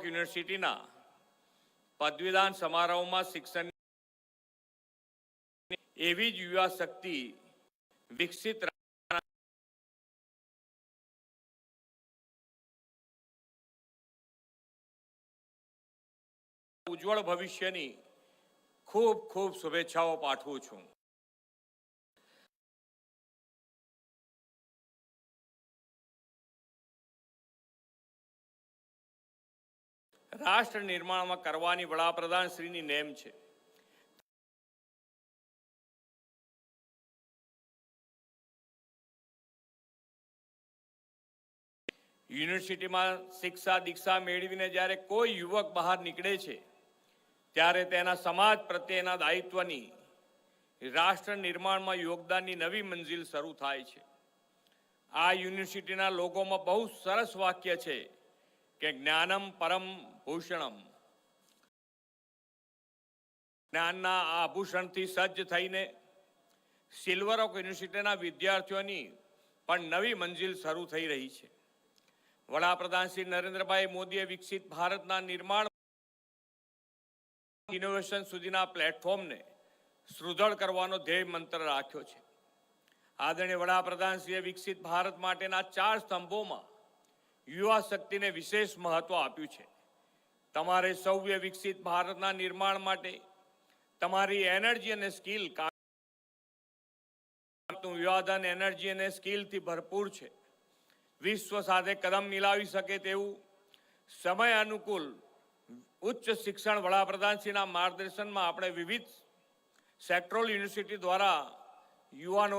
Bangkok યુનિવર્સિટીના પદવીદાન સમારોહમાં શિક્ષણ એવી જ યુવા શક્તિ વિકસિત ઉજ્જવળ ભવિષ્યની ખૂબ ખૂબ શુભેચ્છાઓ પાઠવું છું. રાષ્ટ્ર નિર્માણમાં કરવાની વડાપ્રધાન શ્રીની નેમ છે. યુનિવર્સિટીમાં શિક્ષા દીક્ષા મેળવીને જ્યારે કોઈ યુવક બહાર નીકળે છે, ત્યારે તેના સમાજ પ્રત્યેના દાયિત્વની, રાષ્ટ્ર નિર્માણમાં યોગદાનની નવી મંજિલ શરૂ થાય છે. આ યુનિવર્સિટીના લોકોમાં બહુ સરસ વાક્ય છે કે જ્ઞાનમ પરમ ભૂષણમ. જ્ઞાનના આભૂષણથી સજ્જ થઈને સિલ્વર ઓફ યુનિવર્સિટીના વિદ્યાર્થીઓની પણ નવી મંજિલ શરૂ થઈ રહી છે. વડાપ્રધાન શ્રી નરેન્દ્રભાઈ મોદીએ વિકસિત ભારતના નિર્માણ ઇનોવેશન સુધીના પ્લેટફોર્મને સુદૃઢ કરવાનો ધ્યેય મંત્ર રાખ્યો છે. આદરણીય વડાપ્રધાનશ્રીએ વિકસિત ભારત માટેના ચાર સ્તંભોમાં યુવા શક્તિને વિશેષ મહત્વ આપ્યું છે. તમારે સૌએ વિકસિત ભારતના નિર્માણ માટે તમારી એનર્જી અને સ્કિલ યુવાધન એનર્જી અને સ્કિલથી ભરપૂર છે. વિશ્વ સાથે કદમ મિલાવી શકે તેવું સમય અનુકૂળ ઉચ્ચ શિક્ષણ વડાપ્રધાનશ્રીના માર્ગદર્શનમાં આપણે વિવિધ સેક્ટરલ યુનિવર્સિટી દ્વારા યુવાનો